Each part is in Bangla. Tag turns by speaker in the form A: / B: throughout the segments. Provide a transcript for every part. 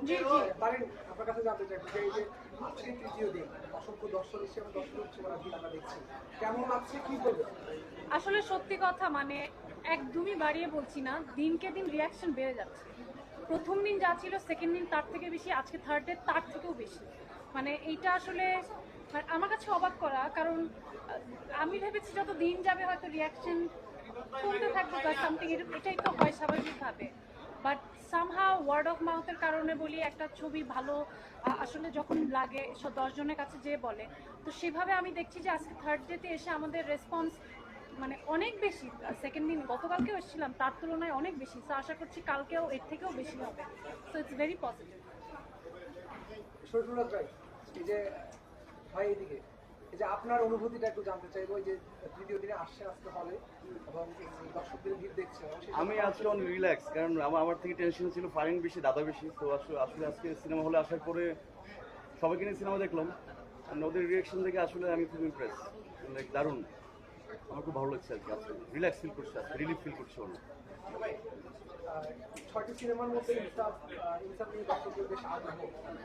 A: জি জি।
B: পারেন আপনার কাছে জানতে চাইব যে এই যে আজকে তৃতীয় দিন অসংখ্য দর্শক হিসেবে দর্শক হচ্ছে আমরা দেখছি। কেমন লাগছে কি বলবেন?
A: আসলে সত্যি কথা মানে একদমই বাড়িয়ে বলছি না দিনকে দিন রিয়াকশন বেড়ে যাচ্ছে। প্রথম দিন যা ছিল সেকেন্ড দিন তার থেকে বেশি আজকে থার্ড ডে তার থেকেও বেশি। মানে এইটা আসলে মানে আমার কাছে অবাক করা কারণ আমি ভেবেছি যত দিন যাবে হয়তো রিয়াকশন কমতে থাকবে বা সামথিং এটাই তো হয় স্বাভাবিকভাবে। বাট সামহাও ওয়ার্ড অফ মাউথের কারণে বলি একটা ছবি ভালো আসলে যখন লাগে দশজনের কাছে যে বলে, তো সেভাবে আমি দেখছি যে আজকে থার্ড ডেতে এসে আমাদের রেসপন্স মানে অনেক বেশি সেকেন্ড দিন গতকালকেও এসেছিলাম, তার তুলনায় অনেক বেশি তো আশা করছি কালকেও এর থেকেও বেশি হবে সো ইটস ভেরি পজিটিভ
B: যে, ভাই এদিকে। যে আপনার অনুভূতিটা একটু জানতে চাইব যে তৃতীয় দিনে আসছে আজকে হলে এবং দর্শকদের ভিড় দেখছে
C: আমি আজকে অনেক রিল্যাক্স কারণ আমার আমার থেকে টেনশন ছিল ফারিন বেশি দাদা বেশি তো আসলে আসলে আজকে সিনেমা হলে আসার পরে সবাইকে নিয়ে সিনেমা দেখলাম আর ওদের রিয়াকশন দেখে আসলে আমি খুব ইমপ্রেস লাইক দারুণ। আমার খুব ভালো লাগছে আর কি আজকে রিল্যাক্স ফিল করছে আজকে রিলিফ ফিল করছে অনেক।
B: ছয়টি সিনেমার মধ্যে ইনসাফ ইনসাফ নিয়ে দর্শকদের বেশ আগ্রহ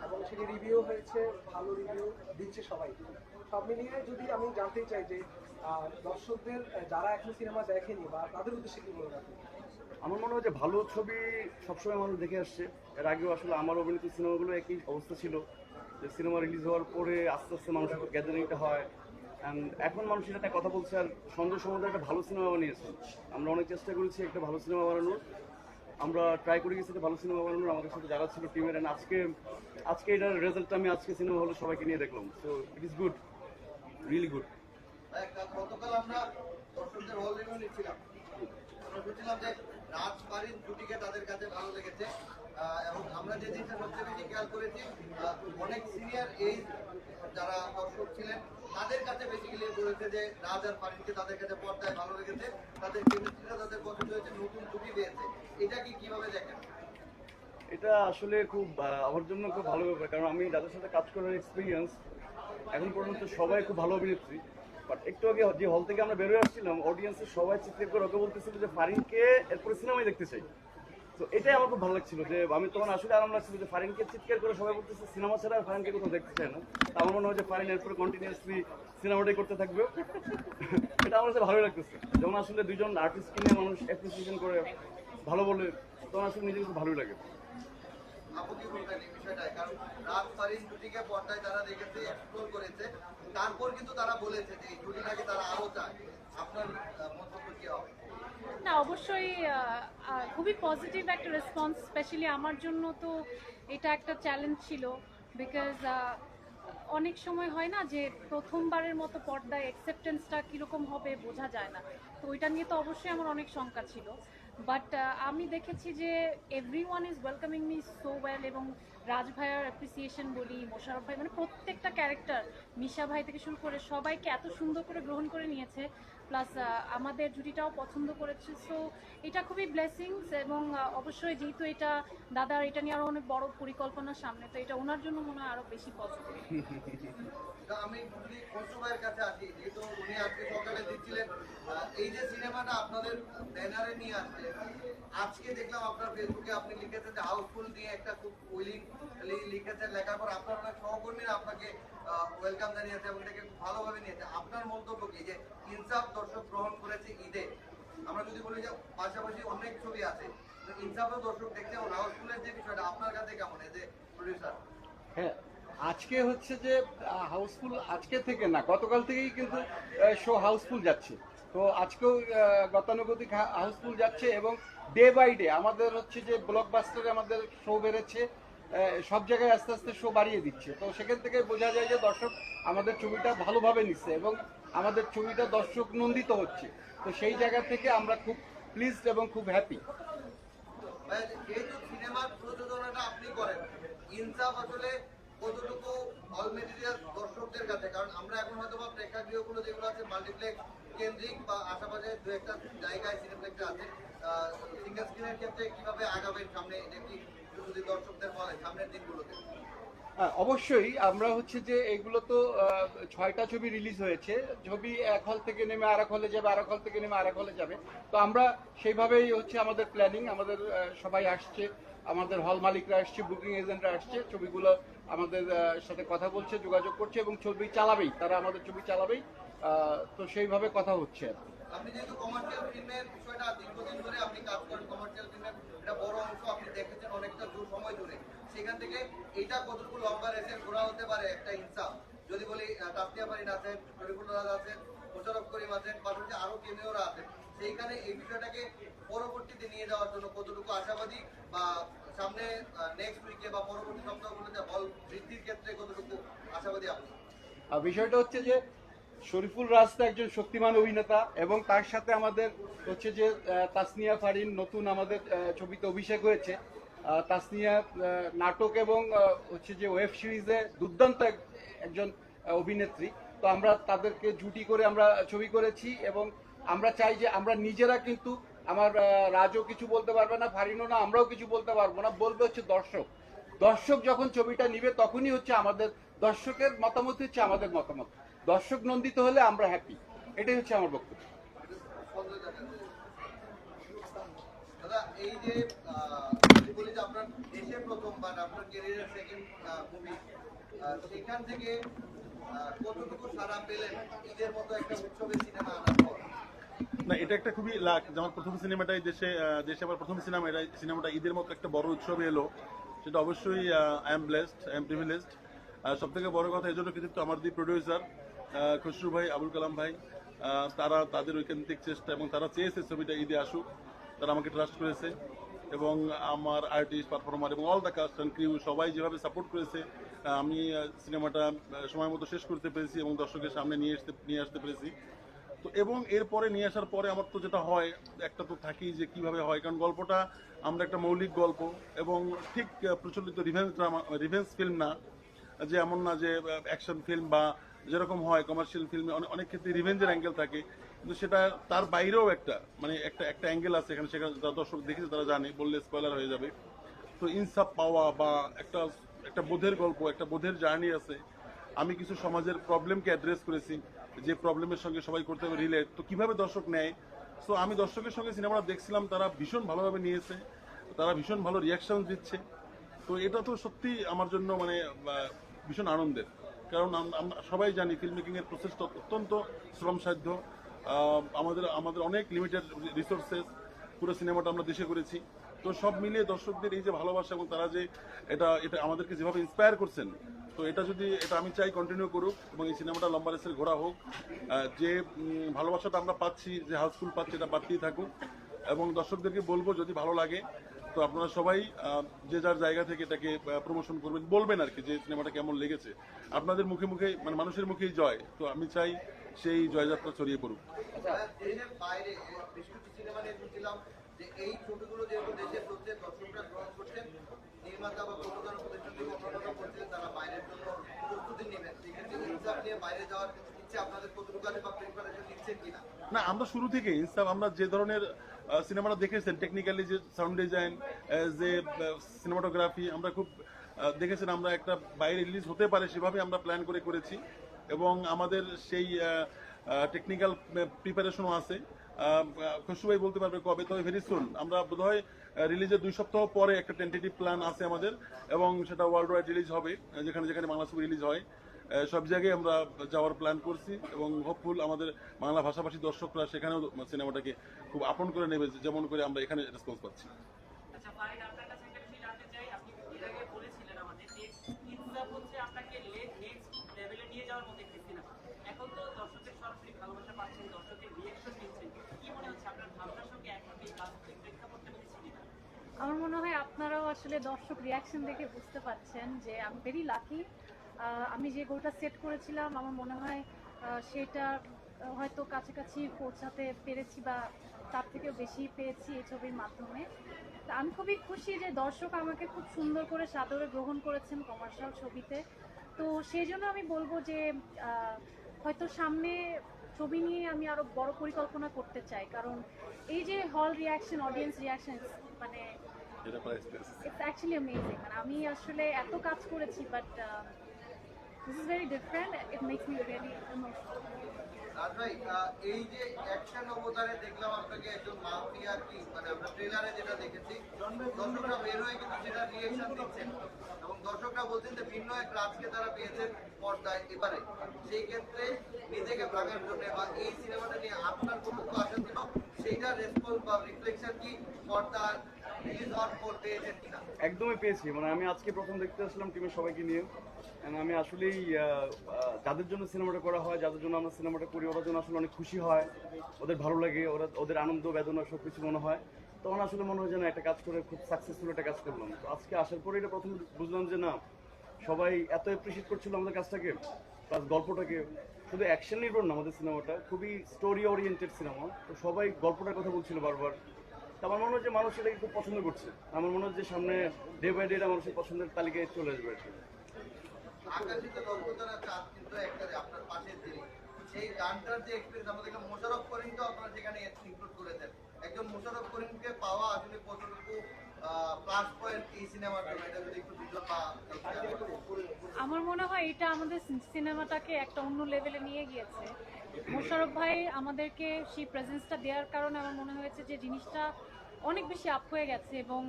B: এবং সেটি রিভিউ হয়েছে ভালো রিভিউ দিচ্ছে সবাই। সব মিলিয়ে যদি আমি জানতেই চাই যে দর্শকদের যারা এখনও সিনেমা দেখেনি বা তাদের উদ্দেশ্যে কি বলবেন?
C: আমার মনে হয় যে ভালো ছবি সবসময় মানুষ দেখে আসছে। এর আগেও আসলে আমার অভিনীত সিনেমাগুলো একই অবস্থা ছিল। যে সিনেমা রিলিজ হওয়ার পরে আস্তে আস্তে মানুষের গ্যাদারিংটা হয়। অ্যান্ড এখন মানুষ এটা কথা বলছে আর সন্ধ্যের সময় একটা ভালো সিনেমা বানিয়েছে। আমরা অনেক চেষ্টা করেছি একটা ভালো সিনেমা বানানোর। আমরা ট্রাই করে গেছি ভালো সিনেমা বানানোর। আমাদের সাথে যারা ছিল টিমের and আজকে আজকে এটার রেজাল্টটা আমি আজকে সিনেমা হলে সবাইকে নিয়ে দেখলাম। So it is good really good
D: গতকাল আমরা দর্শকদের হল রিভিউ নিচ্ছিলাম। আমরা বুঝছিলাম যে রাজ বাড়ির জুটিকে তাদের কাছে ভালো লেগেছে। এবং আমরা যে জিনিসটা সবচেয়ে বেশি খেয়াল করেছি অনেক সিনিয়র এই যারা দর্শক ছিলেন তাদের কাছে বেসিক্যালি বলেছে যে রাজ আর ফারিনকে তাদের কাছে পর্দায় ভালো লেগেছে। তাদের কেমিস্ট্রিটা তাদের পছন্দ হয়েছে নতুন জুটি পেয়েছে। এটা কি কীভাবে দেখেন?
C: এটা আসলে খুব আমার জন্য খুব ভালো ব্যাপার কারণ আমি যাদের সাথে কাজ করার এক্সপিরিয়েন্স এখন পর্যন্ত সবাই খুব ভালো অভিনেত্রী বাট একটু আগে যে হল থেকে আমরা বেরোয় আসছিলাম অডিয়েন্সের সবাই চিৎকার করে ওকে বলতেছিল যে ফারিনকে এরপরে সিনেমায় দেখতে চাই। তো এটাই আমার খুব ভালো লাগছিল যে আমি তখন আসলে আরাম লাগছিল যে ফারিনকে চিৎকার করে সবাই বলতেছে, সিনেমা ছাড়া আর ফারিনকে কোথাও দেখতে চায় না। তা আমার মনে হয় যে ফারিন এরপরে কন্টিনিউয়াসলি সিনেমাটাই করতে থাকবে। এটা আমার কাছে ভালোই লাগতেছে। যেমন আসলে দুজন আর্টিস্টকে নিয়ে মানুষ অ্যাপ্রিসিয়েশন করে ভালো বলে, তখন আসলে নিজেকে খুব ভালোই লাগে।
D: আপু কি বলবেন এই বিষয়টায়। কারণ জুটিকে পর্দায় তারা দেখেছে এক্সপ্লোর করেছে। তারপর কিন্তু তারা বলেছে যে এই জুটিটাকে তারা চায়। আপনার মন্তব্য কি হবে?
A: না, অবশ্যই খুবই পজিটিভ একটা রেসপন্স স্পেশালি আমার জন্য তো এটা একটা চ্যালেঞ্জ ছিল। বিকজ অনেক সময় হয় না যে প্রথমবারের মতো পর্দায় অ্যাকসেপ্টেন্সটা কীরকম হবে বোঝা যায় না। তো ওইটা নিয়ে তো অবশ্যই আমার অনেক শঙ্কা ছিল। বাট আমি দেখেছি যে everyone is welcoming me so well এবং রাজ ভাইয়ার অ্যাপ্রিসিয়েশন বলি, মোশারফ ভাই মানে প্রত্যেকটা ক্যারেক্টার মিশা ভাই থেকে শুরু করে সবাইকে এত সুন্দর করে গ্রহণ করে নিয়েছে। প্লাস আমাদের জুটিটাও পছন্দ করেছে। সো এটা খুবই ব্লেসিংস এবং অবশ্যই যেহেতু এটা দাদার এটা নিয়ে আরও অনেক বড় পরিকল্পনা সামনে, তো এটা ওনার জন্য মনে হয় আরও বেশি
D: তা আমি যদি খসরু ভাইয়ের কাছে আসি, যেহেতু উনি আজকে সকালে দিচ্ছিলেন এই যে সিনেমাটা আপনাদের ব্যানারে নিয়ে আসছে, আজকে দেখলাম আপনার ফেসবুকে আপনি লিখেছেন যে হাউসফুল নিয়ে একটা খুব উইলিং লিখেছেন লেখার পর আপনার অনেক সহকর্মীরা আপনাকে ওয়েলকাম জানিয়েছে এবং এটাকে ভালোভাবে নিয়েছে। আপনার মন্তব্য কি? যে ইনসাফ দর্শক গ্রহণ করেছে ঈদে। আমরা যদি বলি যে পাশাপাশি অনেক ছবি আছে ইনসাফও দর্শক দেখছে এবং হাউসফুলের যে বিষয়টা, আপনার কাছে কেমন? যে প্রডিউসার
E: হ্যাঁ আজকে হচ্ছে যে হাউসফুল আজকে থেকে না, গতকাল থেকেই কিন্তু শো হাউসফুল যাচ্ছে। তো আজকেও গতানুগতিক হাউসফুল যাচ্ছে এবং ডে বাই ডে আমাদের হচ্ছে যে ব্লকবাস্টারে আমাদের শো বেড়েছে সব জায়গায় আস্তে আস্তে শো বাড়িয়ে দিচ্ছে। তো সেখান থেকে বোঝা যায় যে দর্শক আমাদের ছবিটা ভালোভাবে নিচ্ছে এবং আমাদের ছবিটা দর্শক নন্দিত হচ্ছে। তো সেই জায়গা থেকে আমরা খুব প্লিজড এবং খুব হ্যাপি
D: সিনেমার প্রযোজনাটা আপনি করেন, ইনসাফ আসলে কতটুকু হল মেটেরিয়াল দর্শকদের কাছে? কারণ আমরা এখন হয়তো বা প্রেক্ষাগৃহগুলো যেগুলো আছে মাল্টিপ্লেক্স কেন্দ্রিক বা আশেপাশে দু একটা জায়গায় সিনেপ্লেক্সে আছে সিঙ্গেল স্ক্রিনের ক্ষেত্রে কীভাবে আগাবেন সামনে এটা যদি দর্শকদের বলেন সামনের দিনগুলোতে?
E: হ্যাঁ, অবশ্যই আমরা হচ্ছে যে এগুলো তো ছয়টা ছবি রিলিজ হয়েছে ছবি এক হল থেকে নেমে আরেক হলে যাবে আরেক হল থেকে নেমে আর এক হলে যাবে। তো আমরা সেইভাবেই হচ্ছে আমাদের প্ল্যানিং আমাদের সবাই আসছে আমাদের হল মালিকরা আসছে বুকিং এজেন্টরা আসছে ছবিগুলো আমাদের সাথে কথা বলছে, যোগাযোগ করছে এবং ছবি চালাবেই, তারা আমাদের ছবি চালাবেই তো সেইভাবে কথা হচ্ছে
D: আপনি যেহেতু কমার্শিয়াল বিষয়টা দীর্ঘদিন ধরে আপনি কাজ করেন বড় অংশ আপনি দেখেছেন অনেকটা দূর সময় ধরে, সেখান থেকে এটা কতটুকু লম্বা ঘোরা হতে পারে একটা যদি বলি রাজ পাশাপাশি আরও সেইখানে এই বিষয়টাকে পরবর্তীতে নিয়ে যাওয়ার জন্য কতটুকু আশাবাদী বা সামনে নেক্সট উইকে বা পরবর্তী সপ্তাহগুলোতে হল বৃদ্ধির ক্ষেত্রে কতটুকু আশাবাদী আপনি?
E: বিষয়টা হচ্ছে যে, শরীফুল রাস্তা একজন শক্তিমান অভিনেতা এবং তার সাথে আমাদের হচ্ছে যে তাসনিয়া ফারিন নতুন আমাদের ছবিতে অভিষেক হয়েছে। তাসনিয়া নাটক এবং হচ্ছে যে ওয়েব সিরিজে দুর্দান্ত একজন অভিনেত্রী। তো আমরা তাদেরকে জুটি করে আমরা ছবি করেছি এবং আমরা চাই যে আমরা নিজেরা কিন্তু আমার রাজও কিছু বলতে পারবে না, ফারিনও না, আমরাও কিছু বলতে পারব না, বলবে হচ্ছে দর্শক। দর্শক যখন ছবিটা নিবে, তখনই হচ্ছে আমাদের, দর্শকের মতামত হচ্ছে আমাদের মতামত। দর্শক নন্দিত হলে আমরা হ্যাপি এটাই হচ্ছে আমার বক্তব্য।
D: দাদা। এই যে বলি যে আপনার সেকেন্ড সেখান থেকে কতটুকু সারা পেলেন ঈদের মতো একটা উৎসবের সিনেমা আনার পর?
F: এটা একটা খুবই লাখ যেমন প্রথম সিনেমাটাই দেশে দেশে আমার প্রথম সিনেমা, এটা সিনেমাটা ঈদের মতো একটা বড় উৎসবে এলো। সেটা অবশ্যই I am blessed I am privileged সব থেকে বড় কথা এই জন্য কৃতিত্ব আমার দুই প্রডিউসার খসরু ভাই, আবুল কালাম ভাই। তারা তাদের ঐকান্তিক চেষ্টা এবং তারা চেয়েছে ছবিটা ঈদে আসুক। তারা আমাকে ট্রাস্ট করেছে এবং আমার আর্টিস্ট পারফর্মার এবং all the cast and crew সবাই যেভাবে সাপোর্ট করেছে আমি সিনেমাটা সময় মতো শেষ করতে পেরেছি এবং দর্শকের সামনে নিয়ে আসতে নিয়ে আসতে পেরেছি। তো এবং এরপরে নিয়ে আসার পরে আমার তো যেটা হয়, একটা তো থাকেই যে কীভাবে হয়। কারণ গল্পটা আমরা একটা মৌলিক গল্প এবং ঠিক প্রচলিত রিভেন্স ড্রামা রিভেন্স ফিল্ম না, যে এমন না যে অ্যাকশন ফিল্ম বা যেরকম হয় কমার্শিয়াল ফিল্মে অনেক অনেক ক্ষেত্রে রিভেঞ্জের অ্যাঙ্গেল থাকে। কিন্তু সেটা তার বাইরেও একটা মানে একটা একটা অ্যাঙ্গেল আছে এখানে, সেখানে যারা দর্শক দেখেছে তারা জানে, বললে স্পয়লার হয়ে যাবে। তো ইনসাফ পাওয়া বা একটা একটা বোধের গল্প, একটা বোধের জার্নি আছে। আমি কিছু সমাজের প্রবলেমকে অ্যাড্রেস করেছি। যে প্রবলেমের সঙ্গে সবাই করতে হবে রিলেট তো কীভাবে দর্শক নেয়? সো আমি দর্শকের সঙ্গে সিনেমাটা দেখছিলাম, তারা ভীষণ ভালোভাবে নিয়েছে, তারা ভীষণ ভালো রিয়াকশন দিচ্ছে। তো এটা তো সত্যি আমার জন্য মানে ভীষণ আনন্দের। কারণ আমরা সবাই জানি ফিল্ম এর প্রসেসটা অত্যন্ত শ্রমসাধ্য। আমাদের আমাদের অনেক লিমিটেড রিসোর্সেস পুরো সিনেমাটা আমরা দেশে করেছি। তো সব মিলিয়ে দর্শকদের এই যে ভালোবাসা এবং তারা যে এটা এটা আমাদেরকে যেভাবে ইন্সপায়ার করছেন তো এটা যদি, এটা আমি চাই কন্টিনিউ করুক এবং এই সিনেমাটা লম্বা রেসের ঘোরা হোক যে ভালোবাসাটা আমরা পাচ্ছি, যে হাউসফুল পাচ্ছি, এটা বাড়তেই থাকুক। এবং দর্শকদেরকে বলব, যদি ভালো লাগে, তো আপনারা সবাই যে যার জায়গা থেকে এটাকে প্রমোশন করবেন, বলবেন আর কি যে সিনেমাটা কেমন লেগেছে। আপনাদের মুখে মুখে মানে মানুষের মুখেই জয়, তো আমি চাই সেই জয়যাত্রা ছড়িয়ে পড়ুক।
D: শুনছিলাম যে এই ছবিগুলো যেহেতু দর্শকরা গ্রহণ করছেন নির্মাতা বা তারা বাইরের জন্য প্রস্তুতি নেবেন। ইনসাফ নিয়ে বাইরে যাওয়ার
F: না, আমরা শুরু থেকে ইনসাফ, আমরা যে ধরনের সিনেমাটা দেখেছেন টেকনিক্যালি যে সাউন্ড ডিজাইন যে সিনেমাটোগ্রাফি আমরা খুব দেখেছেন আমরা একটা বাইরে রিলিজ হতে পারে সেভাবে আমরা প্ল্যান করে করেছি। এবং আমাদের সেই টেকনিক্যাল প্রিপারেশনও আছে। খুশুভাই বলতে পারবে কবে, তবে ভেরি সুন আমরা বোধহয় রিলিজের দুই সপ্তাহ পরে একটা টেন্টেটিভ প্ল্যান আছে আমাদের, এবং সেটা ওয়ার্ল্ড ওয়াইড রিলিজ হবে যেখানে যেখানে বাংলা ছবি রিলিজ হয়। সব জায়গায় আমরা যাওয়ার প্ল্যান করছি, এবং হোপফুল আমাদের বাংলা ভাষাভাষী দর্শকরা সেখানেও সিনেমাটাকে খুব আপন করে নেবে, যেমন করে আমরা এখানে রেসপন্স পাচ্ছি।
G: আচ্ছা ফারিদ আপনার কাছে একটা বিষয় জানতে চাই আপনি এর আগে বলেছিলেন আমাদের যে ইনসাফ হচ্ছে আপনাকে নেক্সট লেভেলে নিয়ে যাওয়ার মতো একটি সিনেমা এখন তো দর্শকের সরাসরি ভালোবাসা পাচ্ছেন দর্শকের রিয়েকশন নিচ্ছেন কি মনে হচ্ছে আপনার ভাবনার সঙ্গে একভাবে বাস্তবিক প্রেক্ষাপটটা মিলেছে কিনা
A: আমার মনে হয় আপনারাও আসলে দর্শক রিয়াকশন দেখে বুঝতে পারছেন যে আমি ভেরি লাকি আমি যে গোলটা সেট করেছিলাম, আমার মনে হয় সেটা হয়তো কাছাকাছি পৌঁছাতে পেরেছি বা তার থেকেও বেশি পেয়েছি এই ছবির মাধ্যমে। তা আমি খুবই খুশি যে দর্শক আমাকে খুব সুন্দর করে সাদরে গ্রহণ করেছেন কমার্শিয়াল ছবিতে। তো সেই জন্য আমি বলব যে হয়তো সামনে ছবি নিয়ে আমি আরও বড় পরিকল্পনা করতে চাই। কারণ এই যে হল রিয়াকশন অডিয়েন্স রিয়াকশন মানে
F: এটা প্রাইস
A: ইটস অ্যাকচুয়ালি অ্যামেজিং মানে আমি আসলে এত কাজ করেছি but This is very different. It makes me very emotional.
D: Raj ভাই এই যে অ্যাকশন অবতারে দেখলাম আপনাকে একজন মাফিয়া কি মানে আমরা ট্রেলারে যেটা দেখেছি দর্শকরা বের হয়ে কিন্তু সেটা রিয়েকশন দিচ্ছেন এবং দর্শকরা বলছেন যে ভিন্ন এক রাজকে তারা পেয়েছেন পর্দায় এবারে সেই ক্ষেত্রে নিজেকে ভাগার জন্য বা এই সিনেমাটা নিয়ে আপনার কতটুকু আশা ছিল সেইটা রেসপন্স বা রিফ্লেকশন কি পর্দার
C: একদমই পেয়েছি। মানে আমি আজকে প্রথম দেখতে আসলাম টিমের সবাইকে নিয়ে। আমি আসলেই যাদের জন্য সিনেমাটা করা হয়, যাদের জন্য আমরা সিনেমাটা করি, ওরা জন্য আসলে অনেক খুশি হয়। ওদের ভালো লাগে, ওরা, ওদের আনন্দ, বেদনা সব কিছু মনে হয়। তখন আসলে মনে হয় যে না, একটা কাজ করে খুব সাকসেসফুল একটা কাজ করলাম। তো আজকে আসার পরে এটা প্রথম বুঝলাম যে না, সবাই এত অ্যাপ্রিসিয়েট করছিল আমাদের কাজটাকে প্লাস গল্পটাকে। শুধু অ্যাকশন নির্ভর না আমাদের সিনেমাটা, খুবই স্টোরি ওরিয়েন্টেড সিনেমা। তো সবাই গল্পটার কথা বলছিল বারবার। আমার মনে হয় যে মানুষ এটাকে খুব পছন্দ করছে। আমার মনে হয় যে সামনে ডে বাই ডে মানুষের পছন্দের তালিকায় চলে আসবে আর কি।
D: আকাশিত লক্ষ্যতারা চাঁদ কিন্তু একটা আপনার সেই গানটার যে এক্সপিরিয়েন্স আমাদেরকে মোশারফ করিম তো আপনারা সেখানে ইনক্লুড করেছেন। একজন মোশারফ করিমকে পাওয়া আসলে কতটুকু প্লাস পয়েন্ট এই সিনেমার জন্য এটা যদি একটু
A: আমার মনে হয় এটা আমাদের সিনেমাটাকে একটা অন্য লেভেলে নিয়ে গিয়েছে। মোশারফ ভাই, আমাদেরকে সেই প্রেজেন্সটা দেওয়ার কারণে আমার মনে হয়েছে যে জিনিসটা অনেক বেশি আপ হয়ে গেছে এবং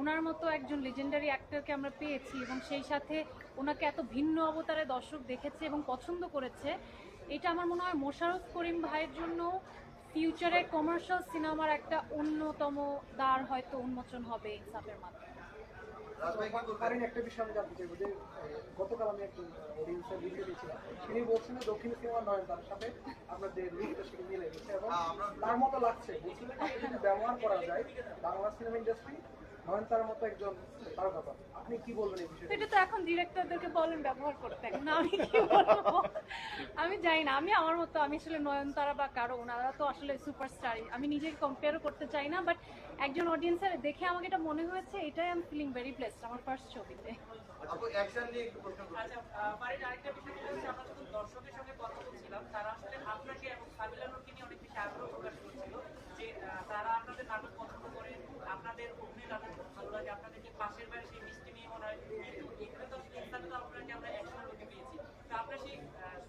A: ওনার মতো একজন লেজেন্ডারি অ্যাক্টরকে আমরা পেয়েছি এবং সেই সাথে ওনাকে এত ভিন্ন অবতারে দর্শক দেখেছে এবং পছন্দ করেছে। এটা আমার মনে হয় মোশারফ করিম ভাইয়ের জন্য ফিউচারে কমার্শিয়াল সিনেমার একটা অন্যতম দ্বার হয়তো উন্মোচন হবে ইনসাফের মাধ্যমে।
B: একটা বিষয় আমি জানতে চাইব যে গতকাল আমি একজন অডিয়েন্সের ভিডিও দিয়েছিলাম তিনি বলছেন দক্ষিণ সিনেমা নয়নতার সাথে আপনাদের লিঙ্কটা সেটা মিলে গেছে এবং
D: হ্যাঁ,
B: তার মতো লাগছে। বলছিলেন যদি ব্যবহার করা যায় বাংলা সিনেমা ইন্ডাস্ট্রি নয়নতার মতো একজন তারকা আপনি কি বলবেন এই বিষয়ে?
A: এটা তো এখন ডিরেক্টরদেরকে বলেন ব্যবহার করতে। এখন আমি কি বলব? আমি জানি না। আমি আমার মতো আমি আসলে নয়নতারা বা কারও ওনারা তো আসলে সুপারস্টারই আমি নিজেকে কম্পেয়ারও করতে চাই না বাট একজন অডিয়েন্সের দেখে আমাকে এটা মনে হয়েছে এটাই আমি ফিলিং ভেরি ব্লেসড আমার ফার্স্ট ছবিতে।
D: আপু অ্যাকশন নিয়ে একটু প্রশ্ন করুন।
G: আচ্ছা বাড়ির আরেকটা বিষয় হচ্ছে আমরা যখন দর্শকের সঙ্গে কথা বলছিলাম তারা আসলে আপনাকে এবং সাবিলানুরকে নিয়ে অনেক বেশি আগ্রহ প্রকাশ করছিল যে তারা আপনাদের নাটক পছন্দ করে আপনাদের অভিনয় তাদের খুব ভালো লাগে আপনাদেরকে পাশের বাড়ি সেই মিষ্টি নিয়ে মনে হয়। কিন্তু এখানে তো আসলে তো আপনাকে আমরা একশন লোকে পেয়েছি। তো আপনার সেই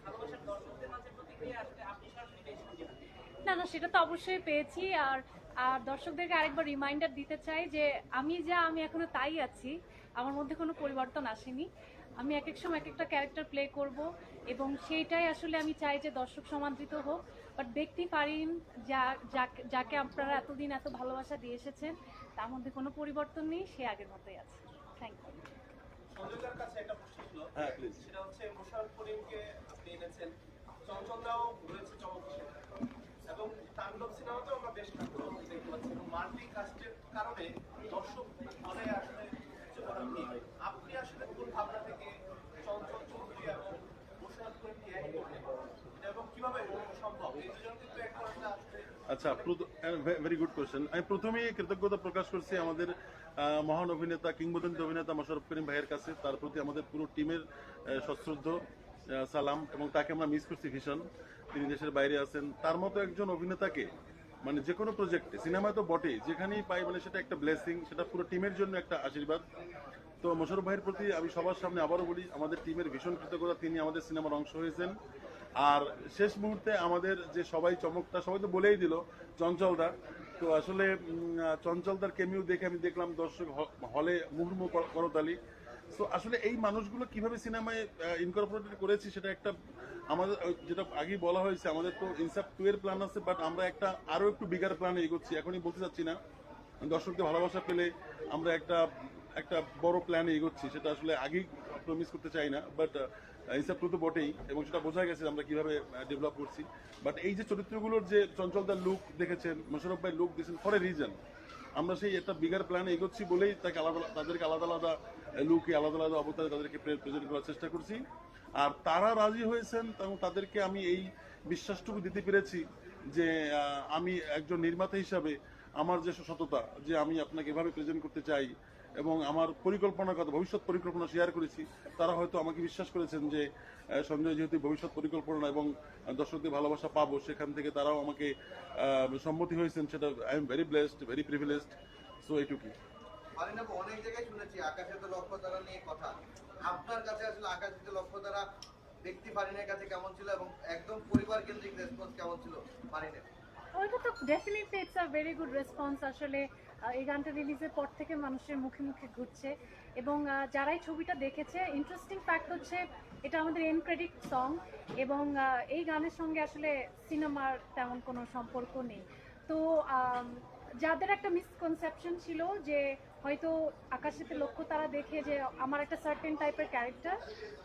G: ভালোবাসার দর্শকদের মাঝে প্রতিক্রিয়া আসলে আপনি সরাসরি পেয়েছেন কিনা?
A: না না সেটা তো অবশ্যই পেয়েছি আর আর দর্শকদেরকে আরেকবার রিমাইন্ডার দিতে চাই যে আমি যা আমি এখনও তাই আছি। আমার মধ্যে কোনো পরিবর্তন আসেনি। আমি এক এক সময় এক একটা ক্যারেক্টার প্লে করব এবং সেইটাই আসলে আমি চাই যে দর্শক সমাদৃত হোক। বাট ব্যক্তি পারিন যা যাকে- যাকে আপনারা এতদিন এত ভালোবাসা দিয়ে এসেছেন তার মধ্যে কোনো পরিবর্তন নেই সে আগের মতোই আছে। থ্যাংক ইউ
H: কাছে একটা প্রশ্ন ছিল। সেটা হচ্ছে মোশারফ করিমকে আপনি এনেছেন। চঞ্চলদাও ঘুরেছে চমৎকার এবং তাণ্ডব সিনেমাতেও আমরা বেশ ঠাকুর দেখতে পাচ্ছি এবং মাল্টি কাস্টের কারণে দর্শক হলে আসলে কিছু করার আপনি আসলে কোন ভাবনা থেকে চঞ্চল চৌধুরী এবং এক করলেন
F: আচ্ছা ভেরি গুড কোয়েশ্চেন আমি প্রথমেই কৃতজ্ঞতা প্রকাশ করছি আমাদের মহান অভিনেতা, কিংবদন্তি অভিনেতা মোশারফ করিম ভাইয়ের কাছে। তার প্রতি আমাদের পুরো টিমের সশ্রদ্ধ সালাম, এবং তাকে আমরা মিস করছি ভীষণ। তিনি দেশের বাইরে আছেন। তার মতো একজন অভিনেতাকে মানে যে কোনো প্রজেক্টে সিনেমায় তো বটেই, যেখানেই পাই মানে সেটা একটা ব্লেসিং সেটা পুরো টিমের জন্য একটা আশীর্বাদ। তো মোশারফ ভাইয়ের প্রতি আমি সবার সামনে আবারও বলি, আমাদের টিমের ভীষণ কৃতজ্ঞতা, তিনি আমাদের সিনেমার অংশ হয়েছেন। আর শেষ মুহূর্তে আমাদের যে সবাই চমকটা, সবাই তো বলেই দিল চঞ্চলদা তো আসলে চঞ্চলদার কেমিও দেখে আমি দেখলাম দর্শক হলে মুহুর্মু কর- করতালি। তো আসলে এই মানুষগুলো কীভাবে সিনেমায় ইনকর্পোরেটেড করেছি সেটা একটা আমাদের যেটা আগেই বলা হয়েছে, আমাদের তো ইনসাফ টু এর প্ল্যান আছে বাট আমরা একটা আরও একটু বিগার প্ল্যানে এগোচ্ছি। এখনই বলতে চাচ্ছি না। দর্শকদের ভালোবাসা পেলে আমরা একটা একটা বড় প্ল্যানে এগোচ্ছি, সেটা আসলে আগেই প্রমিস করতে চাই না বাট হিসাব তো বটেই, এবং সেটা বোঝা গেছে আমরা কীভাবে ডেভেলপ করছি। বাট এই যে চরিত্রগুলোর যে চঞ্চলদার লুক দেখেছেন মোশারফ ভাই লুক দিয়েছেন ফর এ রিজন আমরা সেই একটা বিগার প্ল্যানে এগোচ্ছি বলেই তাকে আলাদা, তাদেরকে আলাদা আলাদা লুকে আলাদা আলাদা অবতারে তাদেরকে প্রেজেন্ট করার চেষ্টা করছি। আর তারা রাজি হয়েছেন এবং তাদেরকে আমি এই বিশ্বাসটুকু দিতে পেরেছি যে আমি একজন নির্মাতা হিসাবে আমার যে সততা, যে আমি আপনাকে এভাবে প্রেজেন্ট করতে চাই এবং আমার পরিকল্পনার কথা, ভবিষ্যৎ পরিকল্পনা শেয়ার করেছি, তারা হয়তো আমাকে বিশ্বাস করেছেন যে সঞ্জয় যেহেতু ভবিষ্যৎ পরিকল্পনা এবং দর্শকদের ভালোবাসা পাবো, সেখান থেকে তারাও আমাকে সম্মতি হয়েছেন সেটা I am very blessed very privileged so এইটুকুই
D: অনেক জায়গায় শুনেছি, আকাশে তো লক্ষ্য তারা নিয়ে কথা। আপনার কাছে আসলে আকাশ দিতে লক্ষ্য দ্বারা ব্যক্তি ফারিনের কাছে কেমন ছিল এবং একদম পরিবার কেন্দ্রিক রেসপন্স কেমন ছিল ফারিনের
A: ওইটা তো definitely it's a very good response আসলে এই গানটা রিলিজের পর থেকে মানুষের মুখে মুখে ঘুরছে এবং যারাই ছবিটা দেখেছে ইন্টারেস্টিং ফ্যাক্ট হচ্ছে এটা আমাদের এন ক্রেডিট সং এবং এই গানের সঙ্গে আসলে সিনেমার তেমন কোনো সম্পর্ক নেই। তো যাদের একটা মিসকনসেপশন ছিল যে হয়তো আকাশেতে লক্ষ্য তারা দেখে যে আমার একটা সার্টেন টাইপের ক্যারেক্টার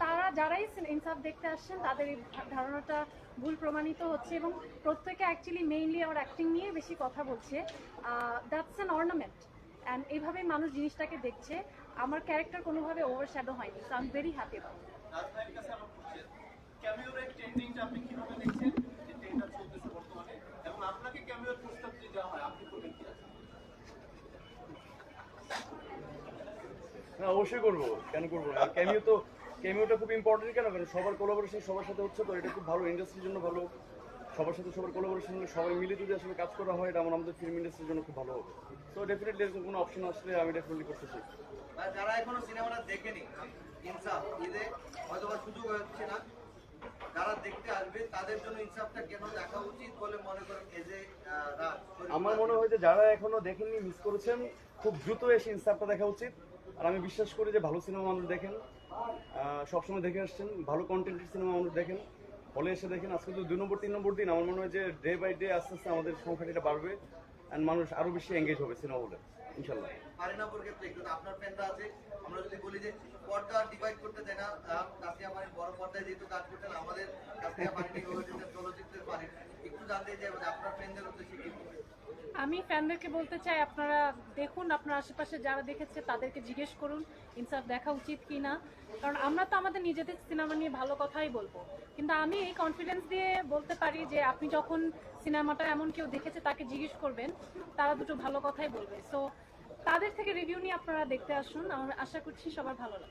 A: তারা যারাই ইনসাফ দেখতে আসছেন, তাদের এই ধারণাটা ভুল প্রমাণিত হচ্ছে এবং প্রত্যেকে অ্যাকচুয়ালি মেইনলি আমার অ্যাক্টিং নিয়ে বেশি কথা বলছে। দ্যাটস অ্যান অর্নামেন্ট অ্যান্ড এইভাবেই মানুষ জিনিসটাকে দেখছে। আমার ক্যারেক্টার কোনোভাবে ওভার শ্যাডো হয়নি so I am very happy about
H: আপনি কীভাবে দেখছেন? এবং আপনাকে ক্যামিওর প্রস্তাব হয়? আপনি করবেন কি আছে
C: হ্যাঁ অবশ্যই করব। কেন করব না? ক্যামিও তো ক্যামিওটা খুব ইম্পর্টেন্ট কেন? কারণ সবার কোলাবোরেশন সবার সাথে হচ্ছে তো এটা খুব ভালো ইন্ডাস্ট্রির জন্য ভালো। সবার সাথে সবার কোলাবোরেশন সবাই মিলে যদি আসলে কাজ করা হয় এটা আমার আমাদের ফিল্ম ইন্ডাস্ট্রির জন্য খুব ভালো হবে। তো ডেফিনেটলি এরকম কোনো অপশন আসলে আমি ডেফিনেটলি করতে চাই
D: যারা এখনও সিনেমাটা দেখেনি ইনসাফ ঈদে হয়তো বা সুযোগ হচ্ছে না যারা দেখতে আসবে তাদের জন্য ইনসাফটা কেন দেখা উচিত বলে মনে করেন এজ এ
C: আমার মনে হয় যে যারা এখনও দেখেননি মিস করেছেন খুব দ্রুত এসে ইনসাফটা দেখা উচিত। আর আমি বিশ্বাস করি যে ভালো সিনেমা মানুষ দেখেন সবসময় দেখে আসছেন, ভালো কন্টেন্টের সিনেমা মানুষ দেখেন, হলে এসে দেখেন, আজকে তো দুই নম্বর, তিন নম্বর দিন, আমার মনে হয় যে ডে বাই ডে আস্তে আস্তে আমাদের সংখ্যাটা বাড়বে অ্যান্ড মানুষ আরও বেশি এঙ্গেজ হবে সিনেমা বলে, ইনশাল্লাহ।
D: আমরা যদি বলি যে পর্দা আমাদের যে আপনার ফ্যানদের উদ্দেশ্যে কি বলবেন?
A: আমি ফ্যানদেরকে বলতে চাই, আপনারা দেখুন, আপনার আশেপাশে যারা দেখেছে, তাদেরকে জিজ্ঞেস করুন, ইনসাফ দেখা উচিত কি না কারণ আমরা তো আমাদের নিজেদের সিনেমা নিয়ে ভালো কথাই বলব। কিন্তু আমি এই কনফিডেন্স দিয়ে বলতে পারি যে, আপনি যখন সিনেমাটা এমন কেউ দেখেছে, তাকে জিজ্ঞেস করবেন, তারা দুটো ভালো কথাই বলবে। সো তাদের থেকে রিভিউ নিয়ে আপনারা দেখতে আসুন। আমরা আশা করছি সবার ভালো লাগবে।